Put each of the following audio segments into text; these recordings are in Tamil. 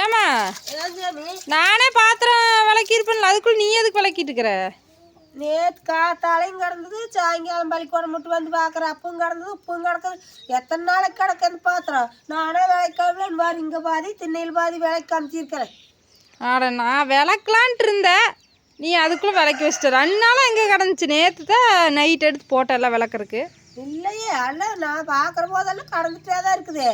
ஏமா நானே பாத்திரம் விளக்கியிருப்பேன்ல அதுக்குள்ள நீ எதுக்கு விளக்கிட்டு இருக்கிற நேற்று காத்தாலையும் கிடந்தது சாயங்காலம் பள்ளிக்கூடம் மட்டும் வந்து பார்க்குற அப்பவும் கிடந்தது உப்பும் கிடக்குது. எத்தனை நாளைக்கு கிடக்குது பாத்திரம்? நானே விளைக்காமலேன்னு பாரு இங்கே பாதி திண்ணையில் பாதி விலைக்கு அமைச்சிருக்கிறேன் ஆட நான் விளக்கலான்ட்டு இருந்தேன் நீ அதுக்குள்ளே விளக்கி வச்சிட்ட. ரெண்டு நாளாக எங்கே கிடந்துச்சு. நேற்று தான் நைட் எடுத்து போட்டேன் எல்லாம் விளக்குறக்கு இல்லையே அல்ல நான் பார்க்குற போதெல்லாம் கடந்துட்டே தான் இருக்குது.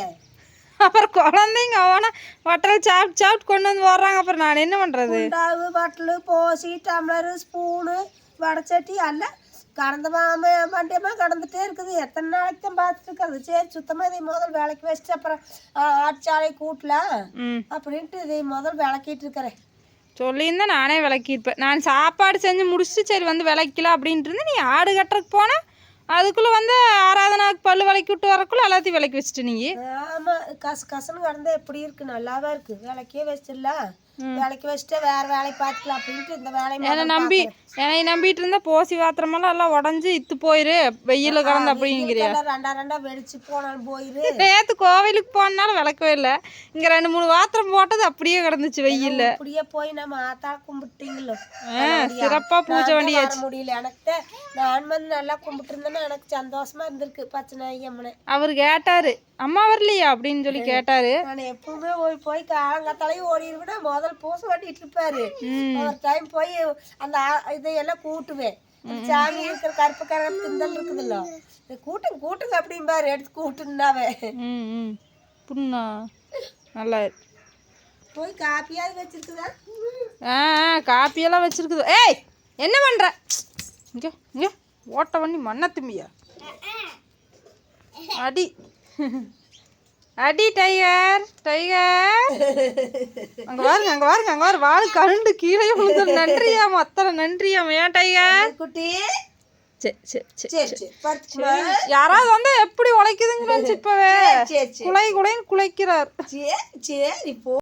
அப்புறம் குழந்தைங்க அவனா வட்டல் சாப்பிட்டு சாப்பிட்டு கொண்டு வந்து வர்றாங்க அப்புறம் நான் என்ன பண்ணுறது குண்டாவு பட்டலு போசி டம்ளரு ஸ்பூனு வடச்சட்டி எல்லாம் கடந்த மாம மண்டியமாக கடந்துட்டே இருக்குது. எத்தனை நாளைக்கு தான் பார்த்துட்டு இருக்கிறது சரி சுத்தமாக இதை முதல் விளக்கி வச்சுட்டு அப்புறம் ஆட்சாலை கூட்டலாம் அப்படின்ட்டு இதை முதல் விளக்கிட்டு இருக்கிறேன். சொல்லியிருந்தேன் நானே விளக்கியிருப்பேன். நான் சாப்பாடு செஞ்சு முடிச்சுட்டு சரி வந்து விளக்கலாம் அப்படின்ட்டு இருந்தேன். நீ ஆடு கட்டுறதுக்கு போனேன் அதுக்குள்ளே வந்து ஆராதனாவுக்கு பல்லு விளக்கி விட்டு வரக்குள்ள எல்லாத்தையும் விளக்கி வச்சுட்டு நீங்கள் ஆமாம் கச கசன்னு கடந்தால் எப்படி இருக்குது நல்லாவே இருக்குது விளக்கே வச்சிடலாம் விளக்கி வச்சுட்டு வேற வேலையை பார்த்துக்கலாம் அப்படின்ட்டு இந்த வேலையை என்னை முதல்ல நம்பி என்னை நம்பிட்டு இருந்தா போசி பாத்திரமெல்லாம் எல்லாம் உடஞ்சி இத்து போயிரு. வெயில கிடந்து அப்படிங்கிறியா. ரெண்டா ரெண்டா வெடிச்சு போனாலும் போயிரு. நேற்று கோவிலுக்கு போனாலும் விளக்கவே இல்லை. இங்கே ரெண்டு மூணு பாத்திரம் போட்டது அப்படியே கிடந்துச்சு வெயில்ல. இப்படியே போய் நம்ம ஆத்தா கும்பிட்டீங்களோ? சிறப்பாக பூஜை வண்டி வர முடியல. எனக்கு நான் வந்து நல்லா கும்பிட்டு இருந்தேன்னா எனக்கு சந்தோஷமா இருந்திருக்கு. பச்சனை அம்மனை. அவர் கேட்டாரு. அம்மா வரலையா? அப்படின்னு சொல்லி கேட்டாரு. நான் எப்பவுமே போய் போய் காலங்காத்தாலையும் ஓடிடுவேன்னா முதல் பூசை வட்டிட்டு இருப்பாரு. ஒரு டைம் போய் அந்த இதையெல்லாம் கூட்டுவேன். சாமி இருக்கிற கருப்பு கருப்பு திண்டல் இருக்குதுல்ல. கூட்டுங்க கூட்டுங்க அப்படிம்பாரு. எடுத்து கூட்டுனாவே. புண்ணா? நல்லா இருக்கு. போய் காப்பியாவது வச்சிருக்குதா? ஆ ஆ, காப்பியெல்லாம் வச்சிருக்குது. ஏய் என்ன பண்ற? இங்க இங்க. ஓட்ட பண்ணி மண்ணை தும்பியா அடி. அடி டைகர் டைகர் அங்க பாருங்க அங்க பாருங்க அங்க பாரு வாழு கருண்டு கீழே விழுந்து நன்றியா மொத்தம் நன்றியா ஏன் டைகர் குட்டி. யாராவது வந்து எப்படி உழைக்குதுங்கன்னு இப்பவே குலை குலைன்னு குலைக்கிறார். சரி சரி போ